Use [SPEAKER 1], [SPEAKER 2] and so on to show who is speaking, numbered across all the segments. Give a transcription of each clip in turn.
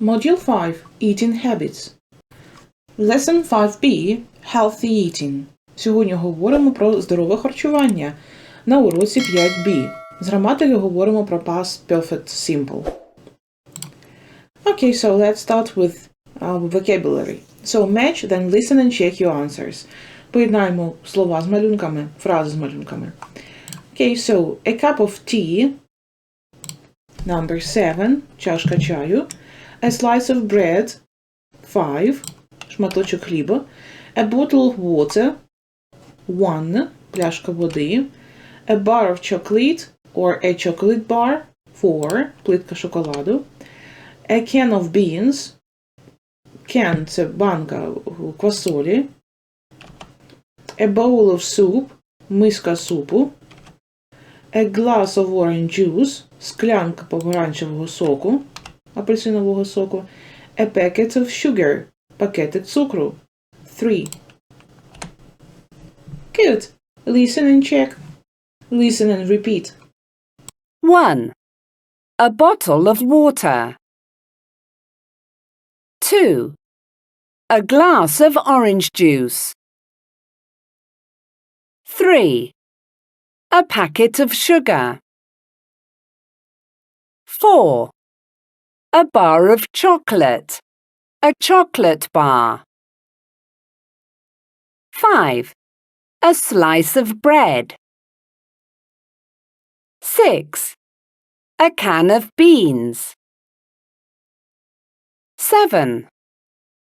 [SPEAKER 1] Module 5 Eating Habits. Lesson 5b Healthy Eating. Сьогодні говоримо про здорове харчування на уроці 5b. З граматики говоримо про past perfect simple. Okay, so let's start with uh, vocabulary. So match, then listen and check your answers. Поєднаємо слова з малюнками, фрази з малюнками. Okay, so a cup of tea. Number 7. Чашка чаю. A slice of bread. 5. Шматочок хліба. A bottle of water. 1. Пляшка води. A bar of chocolate or a chocolate bar. 4. Плитка шоколаду. A can of beans. Can – це банка квасолі. A bowl of soup – миска супу. A glass of orange juice – склянка помаранчевого соку, апельсинового соку. A packet of sugar – пакетик цукру. 3. Good. Listen and check. Listen and repeat.
[SPEAKER 2] 1. A bottle of water. 2. A glass of orange juice. 3. A packet of sugar. 4. A bar of chocolate. A chocolate bar. 5. A slice of bread. 6. A can of beans. 7.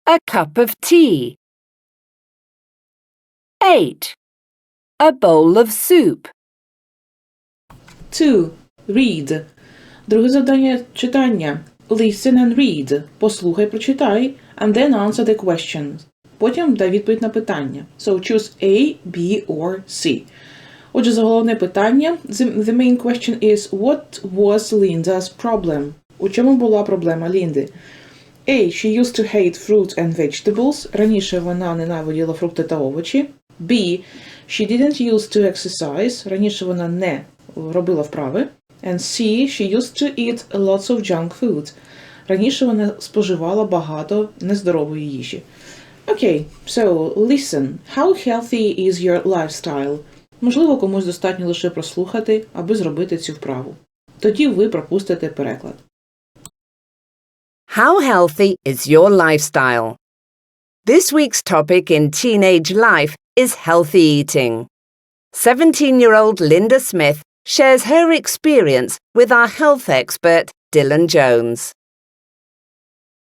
[SPEAKER 2] A cup of tea. 8. A bowl of soup.
[SPEAKER 1] 2. Read. Друге завдання читання. Listen and read. Послухай, прочитай. And then answer the questions. Потім дай відповідь на питання. So choose A, B or C. Отже, заголовне питання. The, the main question is What was Linda's problem? У чому була проблема Лінди? A. She used to hate fruit and vegetables. Раніше вона ненавиділа фрукти та овочі. B. She didn't used to exercise. Раніше вона не робила вправи. And C. She used to eat lots of junk food. Раніше вона споживала багато нездорової їжі. Окей, so listen. How healthy is your lifestyle? Можливо, комусь достатньо лише прослухати, аби зробити цю вправу. Тоді ви пропустите переклад.
[SPEAKER 2] How healthy is your lifestyle? This week's topic in teenage life is healthy eating. 17 year old Linda Smith shares her experience with our health expert, Dylan Jones.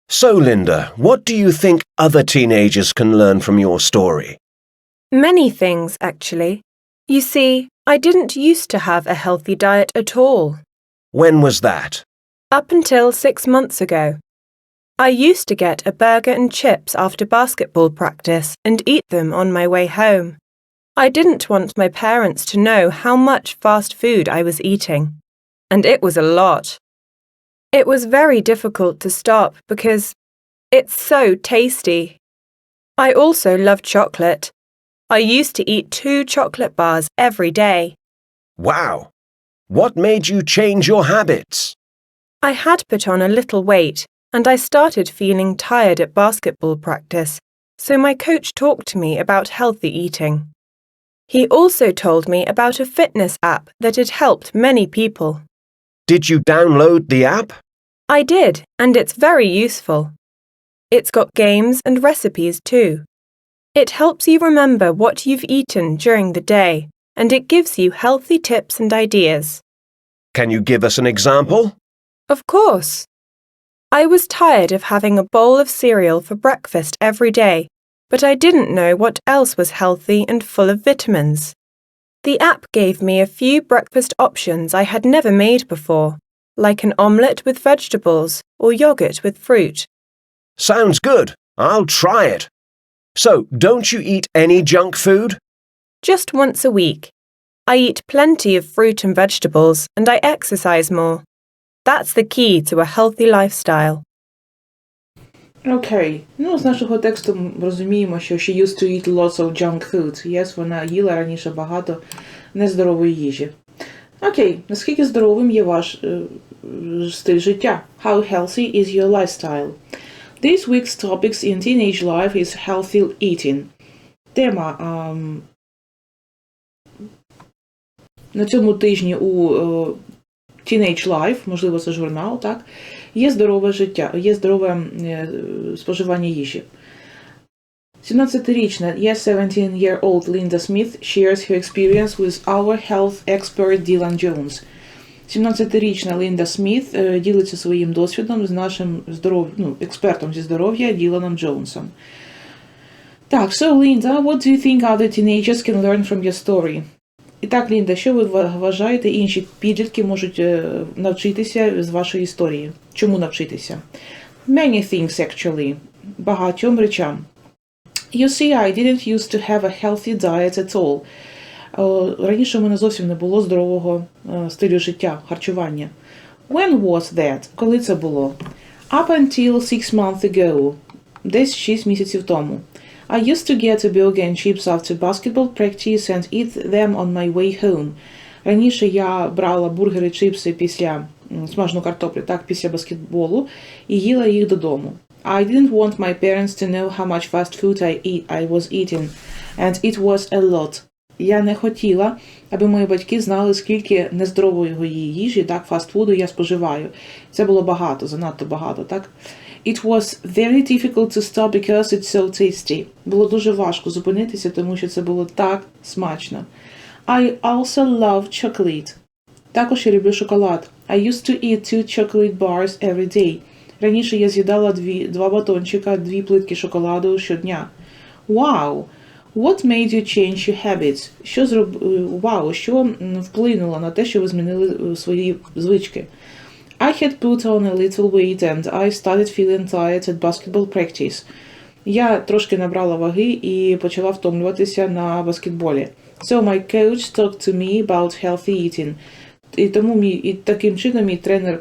[SPEAKER 3] So, Linda, what do you think other teenagers can learn from your story?
[SPEAKER 4] Many things, actually. You see, I didn't used to have a healthy diet at all.
[SPEAKER 3] When was that?
[SPEAKER 4] Up until six months ago. I used to get a burger and chips after basketball practice and eat them on my way home. I didn't want my parents to know how much fast food I was eating. And it was a lot. It was very difficult to stop because it's so tasty. I also love chocolate. I used to eat two chocolate bars every day.
[SPEAKER 3] Wow! What made you change your habits?
[SPEAKER 4] I had put on a little weight and I started feeling tired at basketball practice, so my coach talked to me about healthy eating. He also told me about a fitness app that had helped many people.
[SPEAKER 3] Did you download the app?
[SPEAKER 4] I did, and it's very useful. It's got games and recipes too. It helps you remember what you've eaten during the day, and it gives you healthy tips and ideas.
[SPEAKER 3] Can you give us an example?
[SPEAKER 4] Of course. I was tired of having a bowl of cereal for breakfast every day, but I didn't know what else was healthy and full of vitamins. The app gave me a few breakfast options I had never made before, like an omelette with vegetables or yogurt with fruit.
[SPEAKER 3] Sounds good. I'll try it. So, don't you eat any junk food?
[SPEAKER 4] Just once a week. I eat plenty of fruit and vegetables, and I exercise more. That's the key to a healthy lifestyle.
[SPEAKER 1] Окей. Ну, з нашого тексту ми розуміємо, що she used to eat lots of junk food. Yes, вона їла раніше багато нездорової їжі. Окей, наскільки здоровим є ваш, е, стиль життя. How healthy is your lifestyle? This week's topics in teenage life is healthy eating. Тема ам, на цьому тижні у е, Teenage Life, можливо, це журнал, так, є здорове життя, є здорове е, споживання їжі. 17-річна, yes, 17-year-old Linda Smith shares her experience with our health expert Dylan Jones. 17-річна Лінда Сміт е, ділиться своїм досвідом з нашим здоров... ну, експертом зі здоров'я Діланом Джонсом. Так, so Linda, what do you think other teenagers can learn from your story? І так, Лінда, що ви вважаєте, інші підлітки можуть е, навчитися з вашої історії? Чому навчитися? Many things, actually. Багатьом речам. You see, I didn't used to have a healthy diet at all. Е, Раніше у мене зовсім не було здорового е, стилю життя, харчування. When was that? Коли це було? Up until six months ago. Десь 6 місяців тому. I used to get a burger and chips after basketball practice and eat them on my way home. Раніше я брала бургери, чипси після смажену картоплю, так, після баскетболу, і їла їх додому. I didn't want my parents to know how much fast food I, eat, I was eating, and it was a lot. Я не хотіла, аби мої батьки знали, скільки нездорової їжі, так, фастфуду я споживаю. Це було багато, занадто багато, так? It was very difficult to stop because it's so tasty. Було дуже важко зупинитися, тому що це було так смачно. I also love chocolate. Також я люблю шоколад. I used to eat two chocolate bars every day. Раніше я з'їдала дві, два батончика, дві плитки шоколаду щодня. Wow! What made you change your habits? Що зроб... е, Вау, що вплинуло на те, що ви змінили е, свої звички? I had put on a little weight and I started feeling tired at basketball practice. Я трошки набрала ваги і почала втомлюватися на баскетболі. So my coach talked to me about healthy eating. І тому мій, і таким чином мій тренер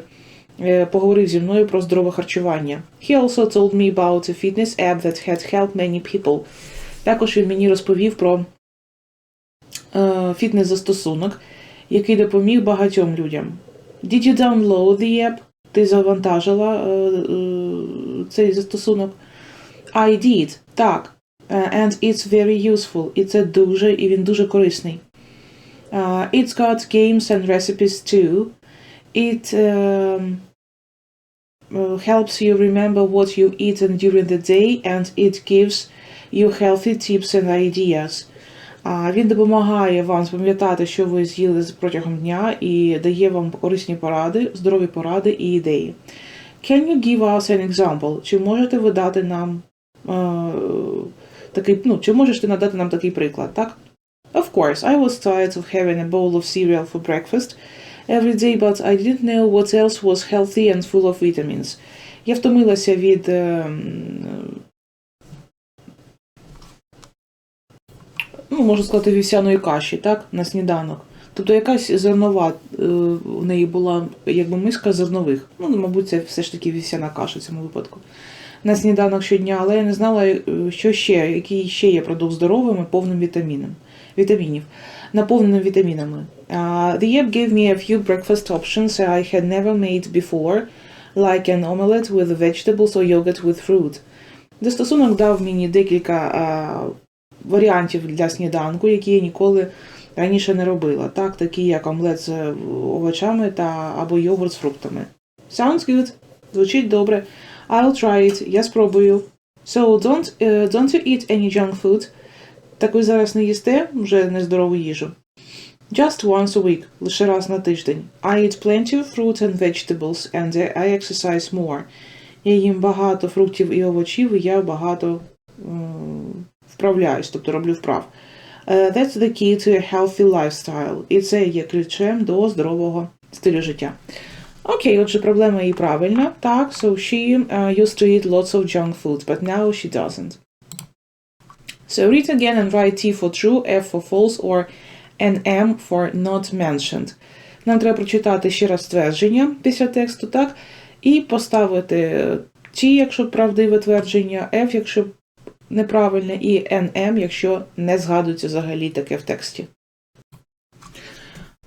[SPEAKER 1] е, поговорив зі мною про здорове харчування. He also told me about a fitness app that had helped many people. Також він мені розповів про е, фітнес-застосунок, який допоміг багатьом людям. Did you download the app? Ти завантажила е, е, цей застосунок? I did. Так. Uh, and it's very useful. І це дуже, і він дуже корисний. Uh, it's got games and recipes too. It um, uh, helps you remember what you eaten during the day and it gives you healthy tips and ideas. А він допомагає вам запам'ятати, що ви з'їли протягом дня, і дає вам корисні поради, здорові поради і ідеї. Can you give us an example? Чи можете ви дати нам е, такий, ну, чи можеш ти надати нам такий приклад, так? Of course, I was tired of having a bowl of cereal for breakfast every day, but I didn't know what else was healthy and full of vitamins. Я втомилася від е, м, ну, можна сказати, вівсяної каші, так, на сніданок. Тобто якась зернова е, в неї була якби миска зернових. Ну, мабуть, це все ж таки вівсяна каша в цьому випадку. На сніданок щодня, але я не знала, е, що ще, який ще є продукт здоровим і повним вітаміном, вітамінів, наповненим вітамінами. Uh, the app gave me a few breakfast options I had never made before, like an omelette with vegetables or yogurt with fruit. Застосунок дав мені декілька варіантів для сніданку, які я ніколи раніше не робила. Так, такі як омлет з овочами та або йогурт з фруктами. Sounds good. Звучить добре. I'll try it. Я спробую. So, don't, е, don't you eat any junk food? Так зараз не їсте вже нездорову їжу. Just once a week, лише раз на тиждень. I eat plenty of fruit and vegetables and I exercise more. Я їм багато фруктів і овочів, і я багато вправляюсь, тобто роблю вправ. Uh, that's the key to a healthy lifestyle. І це є ключем до здорового стилю життя. Окей, отже, проблема її правильна. Так, so she uh, used to eat lots of junk food, but now she doesn't. So read again and write T for true, F for false, or an M for not mentioned. Нам треба прочитати ще раз твердження після тексту, так? І поставити T, якщо правдиве твердження, F, якщо неправильне, і NM, якщо не згадується взагалі таке в тексті.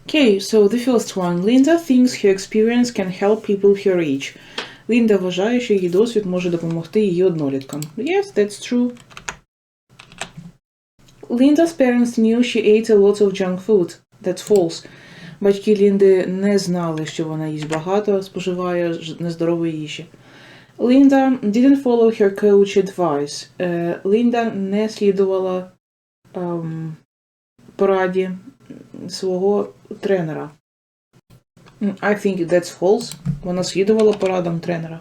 [SPEAKER 1] Okay, so the first one. Linda thinks her experience can help people her age. Лінда вважає, що її досвід може допомогти її одноліткам. Yes, that's true. Linda's parents knew she ate a lot of junk food. That's false. Батьки Лінди не знали, що вона їсть багато, споживає нездорової їжі. Linda didn't follow her coach advice. Е, Лінда не слідувала ем, пораді свого тренера. I think that's false. Вона слідувала порадам тренера.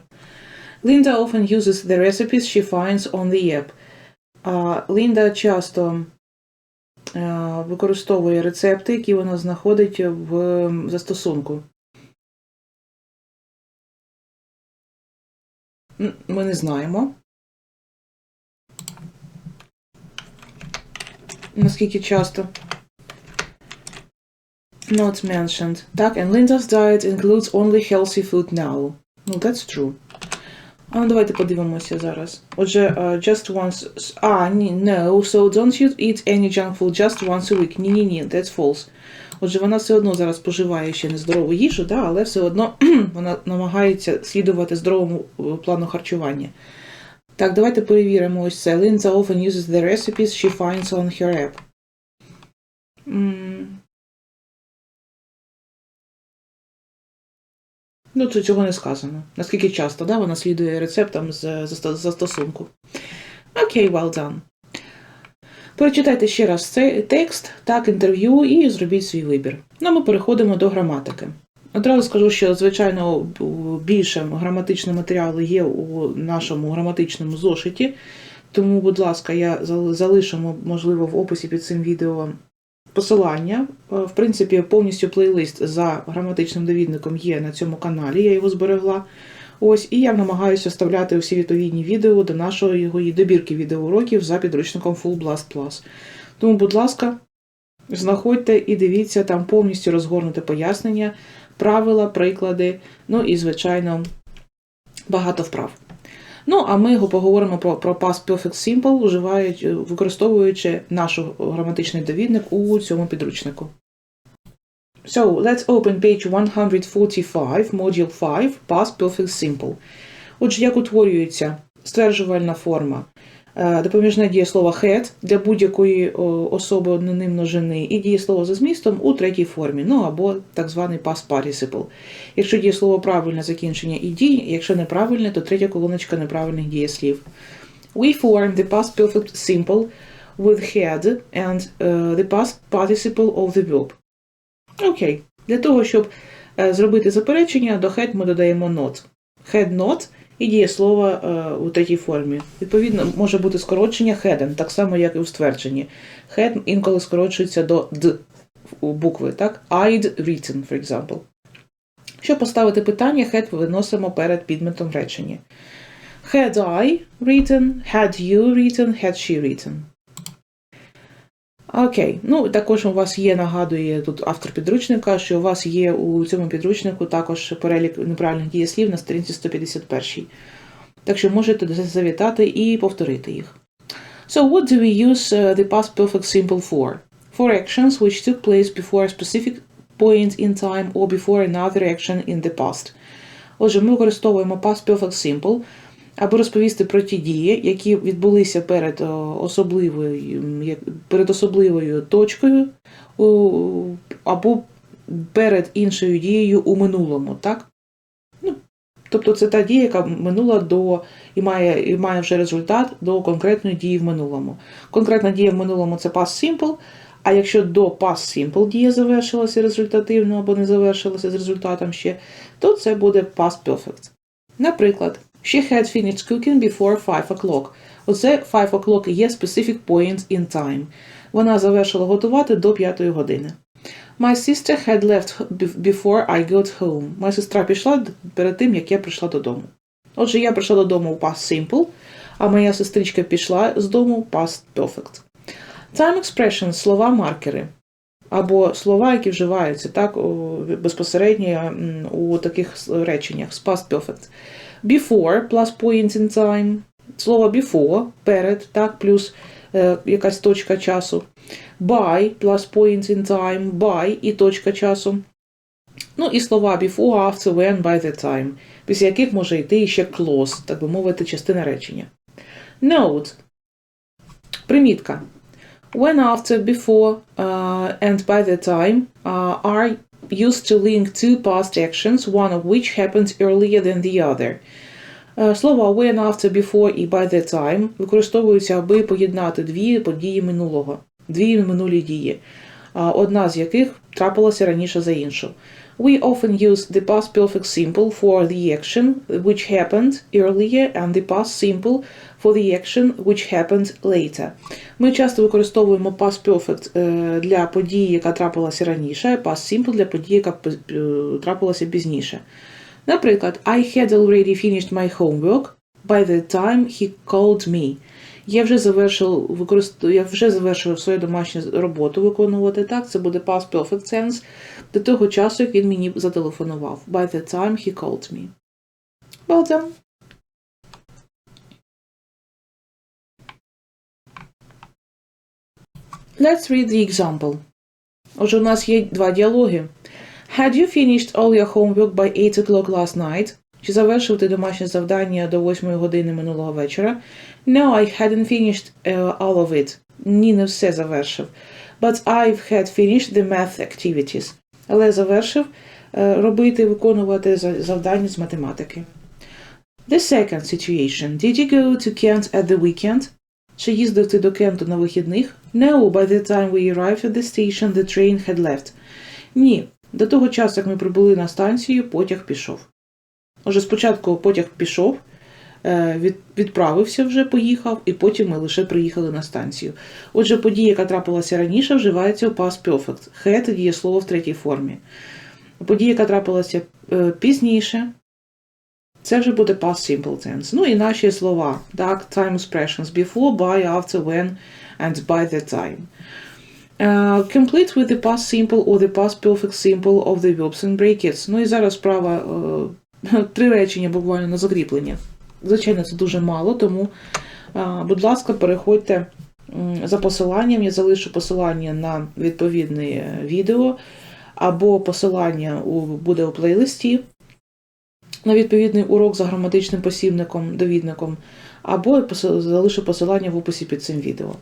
[SPEAKER 1] Linda often uses the recipes she finds on the app. Лінда часто е, використовує рецепти, які вона знаходить в м, застосунку. Ми не знаємо. Наскільки часто. Not mentioned. Так, and Linda's diet includes only healthy food now. Ну, that's true. А ну, давайте подивимося зараз. Отже, uh, just once... А, ні, no, so don't you eat any junk food just once a week. Ні-ні-ні, that's false. Отже, вона все одно зараз споживає ще нездорову їжу, да, але все одно вона намагається слідувати здоровому е, плану харчування. Так, давайте перевіримо ось це. Linda often uses the recipes she finds on her app. М. Ну, тут цього не сказано. Наскільки часто, да, вона слідує рецептам з застосунку. Окей, well done. Перечитайте ще раз цей текст, так, інтерв'ю і зробіть свій вибір. Ну, ми переходимо до граматики. Одразу скажу, що, звичайно, більше граматичного матеріалу є у нашому граматичному зошиті, тому, будь ласка, я зал- залишу, можливо, в описі під цим відео посилання. Е, В принципі, повністю плейлист за граматичним довідником є на цьому каналі, я його зберегла. Ось, і я намагаюся вставляти усі відповідні відео до нашої добірки відеоуроків за підручником Full Blast Plus. Тому, будь ласка, знаходьте і дивіться там повністю розгорнуте пояснення, правила, приклади, ну і, звичайно, багато вправ. Ну, а ми поговоримо про, про Past Perfect Simple, використовуючи наш граматичний довідник у цьому підручнику. So, let's open page 145, module 5, Past Perfect Simple. Отже, як утворюється стверджувальна форма? Е, Допоміжне дієслово had для будь-якої особи однини множини і дієслово за змістом у третій формі, ну або так званий past participle. Якщо дієслово правильне закінчення і дій, якщо неправильне, то третя колоночка неправильних дієслів. We form the past perfect simple with had and uh, the past participle of the verb. Окей. Для того, щоб е, зробити заперечення, до had ми додаємо not. Had not і дієслово е, у третій формі. Відповідно, може бути скорочення hadn't, так само, як і у ствердженні. Had інколи скорочується до d букви, так? I'd written, for example. Щоб поставити питання, had виносимо перед підметом речення. Had I written, had you written, had she written. Окей, ну також у вас є, нагадує тут автор підручника, що у вас є у цьому підручнику також перелік неправильних дієслів на сторінці 151. Так що можете завітати і повторити їх. So what do we use uh, the past perfect simple for? For actions which took place before a specific point in time or before another action in the past. Отже, ми використовуємо past perfect simple, аби розповісти про ті дії, які відбулися перед особливою, перед особливою точкою або перед іншою дією у минулому, так? Ну, тобто це та дія, яка минула до і має, і має вже результат до конкретної дії в минулому. Конкретна дія в минулому це past simple, а якщо до past simple дія завершилася результативно або не завершилася з результатом ще, то це буде past perfect. Наприклад, She had finished cooking before 5 o'clock. Оце 5 o'clock є specific point in time. Вона завершила готувати до 5 години. My sister had left before I got home. Моя сестра пішла перед тим, як я прийшла додому. Отже, я прийшла додому в past simple, а моя сестричка пішла з дому в past perfect. Time expressions – слова-маркери. Або слова, які вживаються так, безпосередньо у таких реченнях з past perfect. Before plus point in time. Слово before перед, так, плюс е, якась точка часу. By plus point in time, by і точка часу. Ну і слова before, after, when, by the time, після яких може йти ще clause, так би мовити, частина речення. Note. Примітка. When, after, before, uh, and by the time uh, are used to link two past actions, one of which happens earlier than the other. Е, Слова when, after, before і by the time використовуються, аби поєднати дві події минулого, дві минулі дії, одна з яких трапилася раніше за іншу. We often use the past perfect simple for the action which happened earlier and the past simple for the action which happened later. Ми часто використовуємо past perfect е, для події, яка трапилася раніше, past simple для події, яка е, трапилася пізніше. Наприклад, I had already finished my homework by the time he called me. Я вже завершив використ... я вже завершив свою домашню роботу виконувати так. Це буде past perfect tense до того часу, як він мені зателефонував. By the time he called me. Well done. Let's read the example. Отже, у нас є два діалоги. Had you finished all your homework by 8 o'clock last night? Чи завершив ти домашнє завдання до 8 години минулого вечора? No, I hadn't finished uh, all of it. Ні, не все завершив. But I've had finished the math activities. Але завершив е, робити, виконувати за- завдання з математики. The second situation. Did you go to Kent at the weekend? Чи їздив ти до Кенту на вихідних? No, by the time we arrived at the station, the train had left. Ні, до того часу, як ми прибули на станцію, потяг пішов. Отже, спочатку потяг пішов, е, від, відправився вже, поїхав, і потім ми лише приїхали на станцію. Отже, подія, яка трапилася раніше, вживається у past perfect. Had – дієслово в третій формі. Подія, яка трапилася е, пізніше, це вже буде past simple tense. Ну і наші слова. Так, time expressions before, by, after, when, and by the time. Uh, complete with the past simple or the past perfect simple of the verbs and brackets. Ну і зараз справа е, три речення буквально на закріплення. Звичайно, це дуже мало, тому, е, будь ласка, переходьте за посиланням. Я залишу посилання на відповідне відео, або посилання у, буде у плейлисті на відповідний урок за граматичним посібником, довідником, або залишу посилання в описі під цим відео.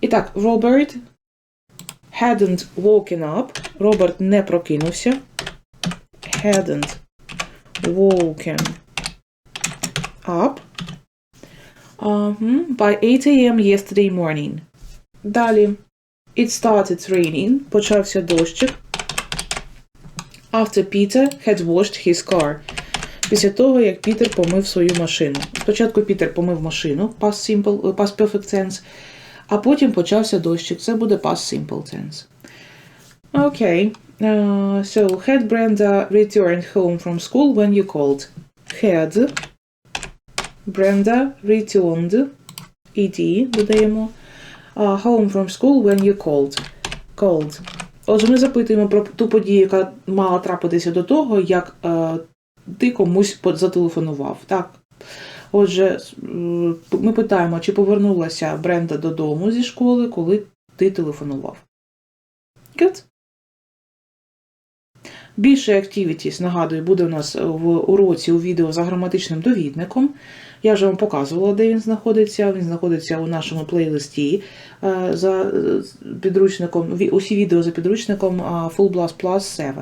[SPEAKER 1] І так, Роберт hadn't woken up. Роберт не прокинувся. Hadn't woken up. Мгм. By 8 a.m. yesterday morning. Далі. It started raining. Почався дощик. After Peter had washed his car. Після того, як Пітер помив свою машину. Спочатку Пітер помив машину, past simple, е, past perfect tense, а потім почався дощик. Це буде past simple tense. Окей. Okay. Uh, so, had Brenda returned home from school when you called? Had Brenda returned ED додаємо uh, home from school when you called. Called. Отже, ми запитуємо про ту подію, яка мала трапитися до того, як е, ти комусь зателефонував. Так. Отже, ми питаємо, чи повернулася Бренда додому зі школи, коли ти телефонував. Good. Більше activities, нагадую, буде у нас в уроці у відео за граматичним довідником. Я вже вам показувала, де він знаходиться. Він знаходиться у нашому плейлисті е, за підручником, усі відео за підручником Full Blast Plus 7.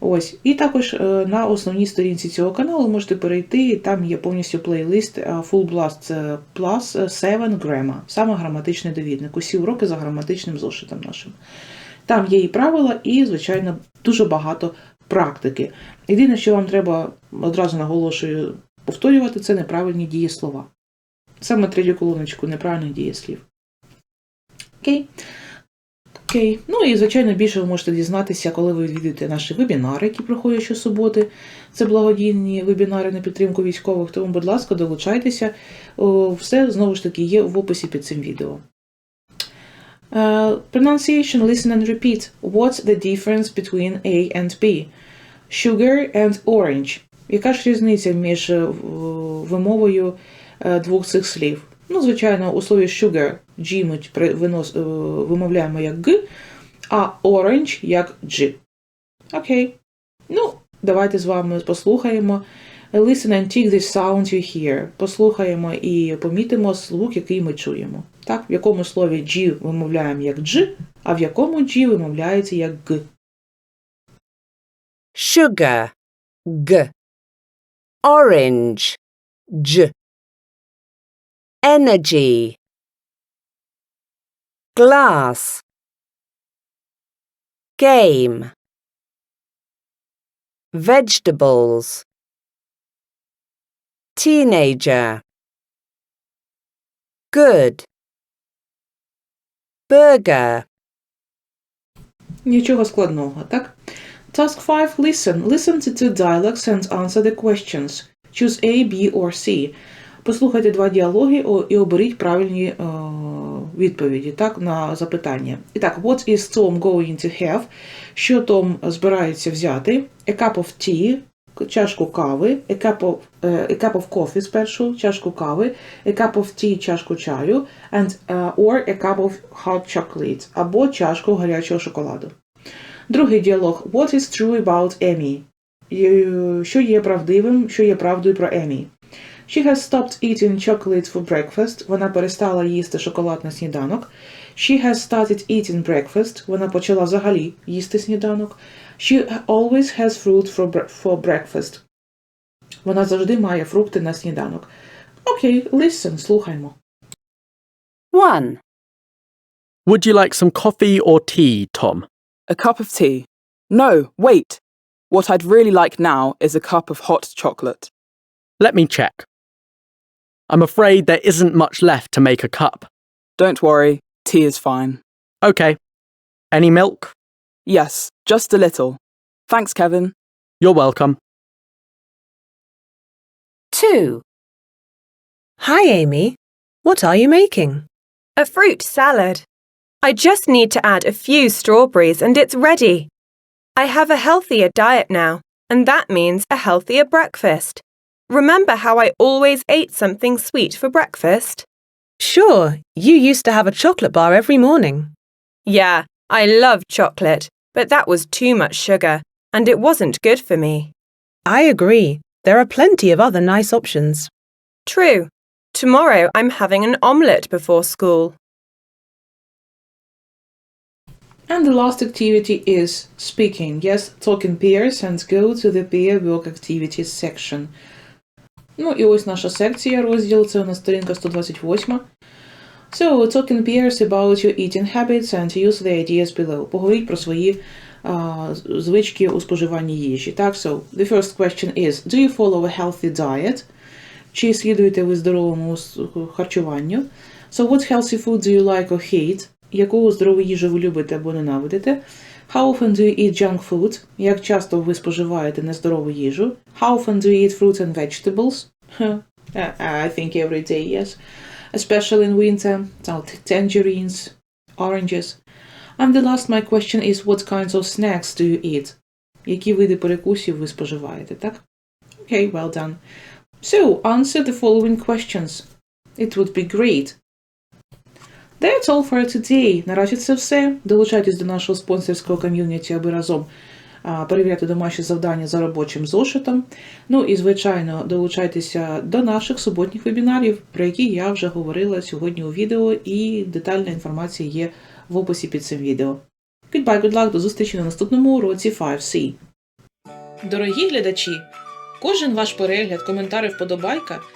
[SPEAKER 1] Ось. І також е, на основній сторінці цього каналу можете перейти, там є повністю плейлист е, Full Blast е, Plus 7 Grammar, саме граматичний довідник. Усі уроки за граматичним зошитом нашим. Там є і правила, і, звичайно, дуже багато практики. Єдине, що вам треба одразу наголошую повторювати, це неправильні дієслова. Саме третю колоночку неправильних дієслів. Окей. Окей. Ну і, звичайно, більше ви можете дізнатися, коли ви відвідуєте наші вебінари, які проходять щосуботи. Це благодійні вебінари на підтримку військових. Тому, будь ласка, долучайтеся. Все знову ж таки є в описі під цим відео. Uh, pronunciation, listen and repeat. What's the difference between A and B? Sugar and orange. Яка ж різниця між е, вимовою е, двох цих слів? Ну, звичайно, у слові sugar G ми винос, е, вимовляємо як Г, а orange як G. Окей. Ну, давайте з вами послухаємо. Listen and take this sound you hear. Послухаємо і помітимо звук, який ми чуємо. Так, в якому слові G вимовляємо як G, а в якому G вимовляється як Г.
[SPEAKER 2] sugar, g, orange, j, energy, glass, game, vegetables, teenager, good, burger,
[SPEAKER 1] Нічого складного, так? Task 5. Listen. Listen to two dialogues and answer the questions. Choose A, B or C. Послухайте два діалоги і оберіть правильні е, відповіді так, на запитання. І так, what is Tom going to have? Що Том збирається взяти? A cup of tea, чашку кави, a cup of, е, a cup of coffee спершу, чашку кави, a cup of tea, чашку чаю, and, е, or a cup of hot chocolate, або чашку гарячого шоколаду. Другий діалог. What is true about? Е, Що є правдивим, що є правдою про Емі? She has stopped eating chocolate for breakfast. Вона перестала їсти шоколад на сніданок. She has started eating breakfast. Вона почала взагалі їсти сніданок. She always has fruit for, bre- for breakfast. Вона завжди має фрукти на сніданок. Окей, listen, слухаймо.
[SPEAKER 2] 1.
[SPEAKER 5] Would you like some coffee or tea, Tom?
[SPEAKER 6] A cup of tea. No, wait. What I'd really like now is a cup of hot chocolate.
[SPEAKER 5] Let me check. I'm afraid there isn't much left to make a cup.
[SPEAKER 6] Don't worry, tea is fine.
[SPEAKER 5] Okay. Any milk?
[SPEAKER 6] Yes, just a little. Thanks, Kevin.
[SPEAKER 5] You're welcome.
[SPEAKER 2] 2.
[SPEAKER 7] Hi, Amy. What are you making?
[SPEAKER 4] A fruit salad. I just need to add a few strawberries and it's ready. I have a healthier diet now, and that means a healthier breakfast. Remember how I always ate something sweet for breakfast?
[SPEAKER 7] Sure, you used to have a chocolate bar every morning.
[SPEAKER 4] Yeah, I love chocolate, but that was too much sugar, and it wasn't good for me.
[SPEAKER 7] I agree. There are plenty of other nice options.
[SPEAKER 4] True. Tomorrow I'm having an omelette before school.
[SPEAKER 1] And the last activity is speaking. Yes, talk in pairs and go to the peer work activities section. Ну і ось наша секція, розділ, це у нас сторінка 128. So, talk in about your eating habits and use the ideas below. Поговоріть про свої а, звички у споживанні їжі. Так, so, the first question is, do you follow a healthy diet? Чи слідуєте ви здоровому харчуванню? So, what healthy food do you like or hate? Яку здорову їжу ви любите або ненавидите? How often do you eat junk food? Як часто ви споживаєте нездорову їжу? How often do you eat fruit and vegetables? Huh. Uh, I think every day, yes. Especially in winter. So, t- tangerines, oranges. And the last my question is what kinds of snacks do you eat? Які види перекусів ви споживаєте, так? Okay, well done. So, answer the following questions. It would be great. That's all for today. Наразі це все. Долучайтесь до нашого спонсорського ком'юніті, аби разом перевіряти домашні завдання за робочим зошитом. Ну і, звичайно, долучайтеся до наших суботніх вебінарів, про які я вже говорила сьогодні у відео, і детальна інформація є в описі під цим відео. Goodbye, good luck, до зустрічі на наступному уроці 5C. Дорогі глядачі! Кожен ваш перегляд, коментар і вподобайка